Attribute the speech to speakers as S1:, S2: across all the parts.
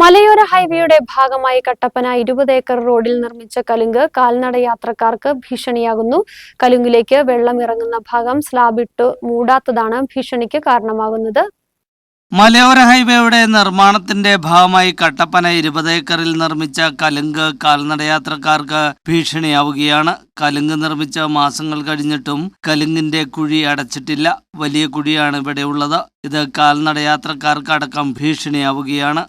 S1: മലയോര ഹൈവേയുടെ ഭാഗമായി കട്ടപ്പന ഇരുപത് ഏക്കർ റോഡിൽ നിർമ്മിച്ച കലുങ്ക് കാൽനട യാത്രക്കാർക്ക് ഭീഷണിയാകുന്നു. കലുങ്കിലേക്ക് വെള്ളം ഇറങ്ങുന്ന ഭാഗം സ്ലാബിട്ട് മൂടാത്തതാണ് ഭീഷണിക്ക് കാരണമാകുന്നത്.
S2: മലയോര ഹൈവേയുടെ നിർമ്മാണത്തിന്റെ ഭാഗമായി കട്ടപ്പന ഇരുപത് ഏക്കറിൽ നിർമ്മിച്ച കലുങ്ക് കാൽനടയാത്രക്കാർക്ക് ഭീഷണിയാവുകയാണ്. കലുങ്ക് നിർമ്മിച്ച മാസങ്ങൾ കഴിഞ്ഞിട്ടും കലുങ്കിന്റെ കുഴി അടച്ചിട്ടില്ല. വലിയ കുഴിയാണ് ഇവിടെയുള്ളത്. ഇത് കാൽനടയാത്രക്കാർക്ക് അടക്കം ഭീഷണിയാവുകയാണ്.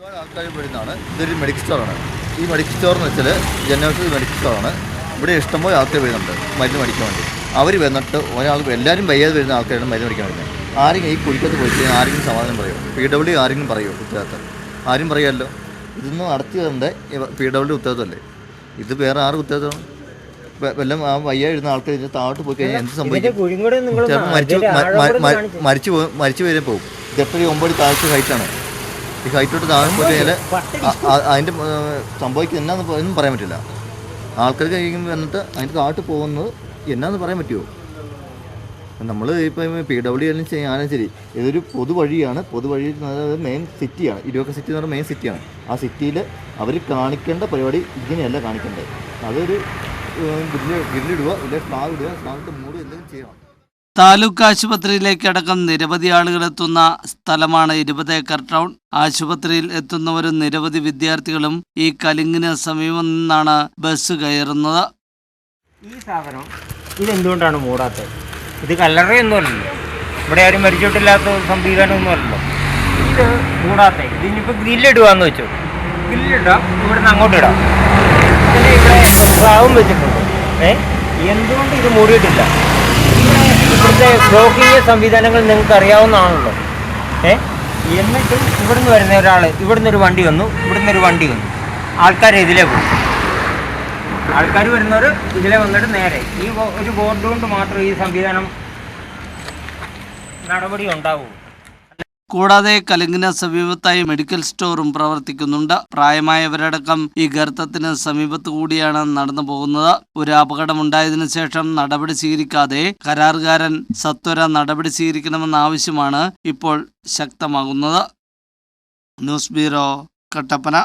S3: ഒരുപാട് ആൾക്കാർ വരുന്നതാണ് ഇതൊരു മെഡിക്കൽ സ്റ്റോറാണ് ഈ മെഡിക്കൽ സ്റ്റോർ എന്ന് വെച്ചാൽ ജനറൽ മെഡിക്കൽ സ്റ്റോറാണ് ഇവിടെ ഇഷ്ടംപോലെ ആൾക്കാർ വരുന്നുണ്ട് മരുന്ന് മേടിക്കാൻ വേണ്ടി. അവർ വന്നിട്ട് ഒരാൾ എല്ലാവരും വയ്യാതെ വരുന്ന ആൾക്കാരാണ് മരുന്ന് മേടിക്കാൻ വരുന്നത്. ആരെങ്കിലും ഈ കുഴിക്കത്ത് പോയി കഴിഞ്ഞാൽ ആരെങ്കിലും സമാധാനം പറയും? പി ഡബ്ല്യു ആരെങ്കിലും പറയുമോ ഉത്തരവാദിത്തം? ആരും പറയാമല്ലോ ഇതൊന്നും നടത്തിയതുകൊണ്ട് പി ഡബ്ല്യു ഉത്തരവാദിത്തമല്ലേ? ഇത് വേറെ ആറ് ഉത്തരവാദിത്തമാണ്? വല്ലതും ആ വയ്യ ഇരുന്ന ആൾക്കാർ ഇതിന് താഴോട്ട് പോയി കഴിഞ്ഞാൽ എന്ത് സംഭവിക്കും? മരിച്ചു മരിച്ചു പോകും മരിച്ചു വരെ പോകും. ഇതെപ്പോഴും ഒമ്പത് താഴ്ച ഹൈറ്റാണ്. ഈ ഹൈറ്റോട്ട് താഴെ പോയി കഴിഞ്ഞാൽ അതിന്റെ സംഭവിക്കുന്നത് എന്നാന്ന് ഒന്നും പറയാൻ പറ്റില്ല. ആൾക്കാർ കഴിയുമ്പോൾ വന്നിട്ട് അതിന്റെ താട്ട് പോകുന്നത് എന്നാന്ന് പറയാൻ പറ്റുമോ നമ്മൾ ഇപ്പം പി ഡബ്ല്യു എല്ലാം ചെയ്യാനും ശരി ഇതൊരു പൊതുവഴിയാണ്. പൊതുവഴി അതായത് മെയിൻ സിറ്റിയാണ് ഇരുവക്ക സിറ്റി എന്ന് പറഞ്ഞാൽ മെയിൻ സിറ്റിയാണ് ആ സിറ്റിയിൽ അവർ കാണിക്കേണ്ട പരിപാടി ഇങ്ങനെയല്ല കാണിക്കേണ്ടത്. അതൊരു ഗ്രില്ല് ഗ്രില്ലിടുക ഇല്ലെങ്കിൽ സ്ലാബ് ഇടുക സ്ലാബിട്ട് മൂടുക എന്തെങ്കിലും ചെയ്യണം.
S2: താലൂക്ക് ആശുപത്രിയിലേക്കടക്കം നിരവധി ആളുകൾ എത്തുന്ന സ്ഥലമാണ് ഇരുപത് ഏക്കർ ടൗൺ. ആശുപത്രിയിൽ എത്തുന്നവരും നിരവധി വിദ്യാർത്ഥികളും ഈ കലിങ്ങിന് സമീപം നിന്നാണ് ബസ് കയറുന്നത്.
S4: ഈ സാധനം ഇതെന്തുകൊണ്ടാണ് മൂടാത്തത്? ഇത് കല്ലറയൊന്നുമല്ലല്ലോ ഇവിടെ ആരും മരിച്ചിട്ടില്ലാത്ത സംവിധാനമൊന്നുമല്ലല്ലോ ഇത് മൂടാത്ത ഇതിനിപ്പോൾ ഗ്രില്ലിടുകയെന്ന് വെച്ചു. ഗ്രില്ലിടാം ഇവിടെ നിന്ന് അങ്ങോട്ട് ഇടാം. ഇവിടെ ഭാഗം വെച്ചിട്ടുണ്ട്. ഏ? എന്തുകൊണ്ട് ഇത് മൂടിയിട്ടില്ല? ബ്ലോക്കിംഗ് സംവിധാനങ്ങൾ നിങ്ങൾക്ക് അറിയാവുന്നതാണല്ലോ ഏ? എന്നിട്ടും ഇവിടുന്ന് വരുന്ന ഒരാൾ ഇവിടുന്ന് ഒരു വണ്ടി വന്നു ഇവിടുന്ന് ഒരു വണ്ടി വന്നു. ആൾക്കാർ ഇതിലേ പോകും ആൾക്കാർ വരുന്നവർ ഇതിലെ വന്നിട്ട് നേരെ. ഈ ഒരു ബോർഡ് കൊണ്ട് മാത്രം ഈ സംവിധാനം നടപടി ഉണ്ടാവൂ
S2: കൂടാതെ കലിങ്ങിന് സമീപത്തായി മെഡിക്കൽ സ്റ്റോറും പ്രവർത്തിക്കുന്നുണ്ട്. പ്രായമായവരടക്കം ഈ ഗർത്തത്തിന് സമീപത്ത് കൂടിയാണ് നടന്നു പോകുന്നത്. ഒരു അപകടമുണ്ടായതിനു ശേഷം നടപടി സ്വീകരിക്കാതെ കരാറുകാരൻ സത്വര നടപടി സ്വീകരിക്കണമെന്ന ആവശ്യമാണ് ഇപ്പോൾ ശക്തമാകുന്നത്. News bureau Kattappana.